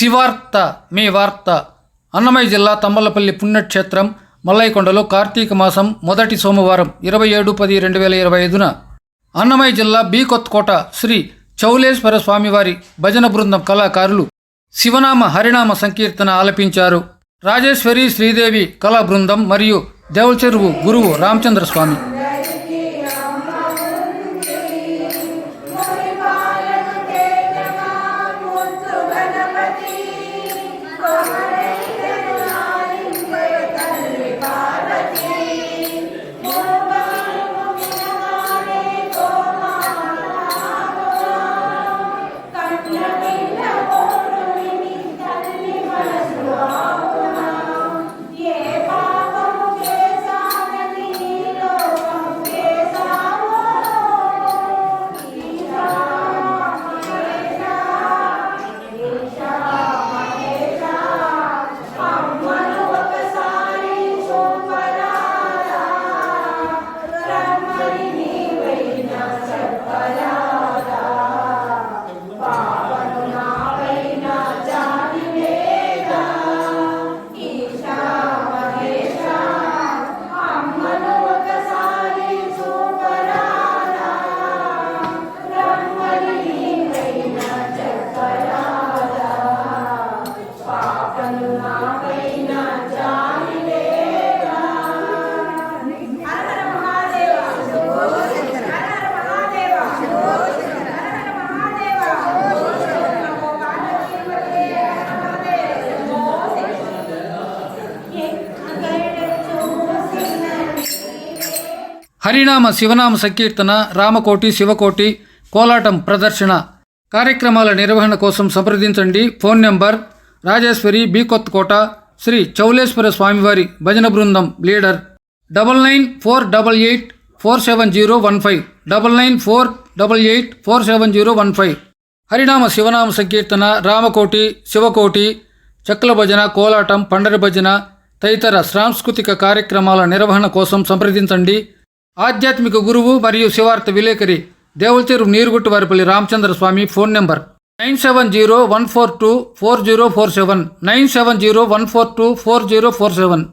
శివార్త మీ వార్త. అన్నమయ్య జిల్లా తమ్మలపల్లి పుణ్యక్షేత్రం మల్లైకొండలో కార్తీక మాసం మొదటి సోమవారం ఇరవై ఏడు పది రెండు వేల ఇరవై ఐదున. అన్నమయ్య జిల్లా బి కొత్తకోట శ్రీ చౌలేశ్వర స్వామివారి భజన బృందం కళాకారులు శివనామ హరినామ సంకీర్తన ఆలపించారు. రాజేశ్వరి శ్రీదేవి కళా బృందం మరియు దేవచెరువు గురువు రామచంద్ర స్వామి హరినామ శివనామ సంకీర్తన రామకోటి శివకోటి కోలాటం ప్రదర్శన. కార్యక్రమాల నిర్వహణ కోసం సంప్రదించండి. Phone number Rajeshwari B Kothakota Shri Chauleshwara స్వామివారి భజన బృందం leader. Double nine four double eight four seven zero one five. Double nine four double eight four seven zero one five. హరినామ శివనామ సంకీర్తన రామకోటి శివకోటి చక్ల భజన కోలాటం పండరి భజన తదితర సాంస్కృతిక కార్యక్రమాల నిర్వహణ కోసం సంప్రదించండి. ఆధ్యాత్మిక గురువు మరియు శివార్త విలేకరి Devulacheru Nirugutta Varipalli Ramachandra Swami phone number. Nine seven zero one four two four zero four seven nine seven zero one four two four zero four seven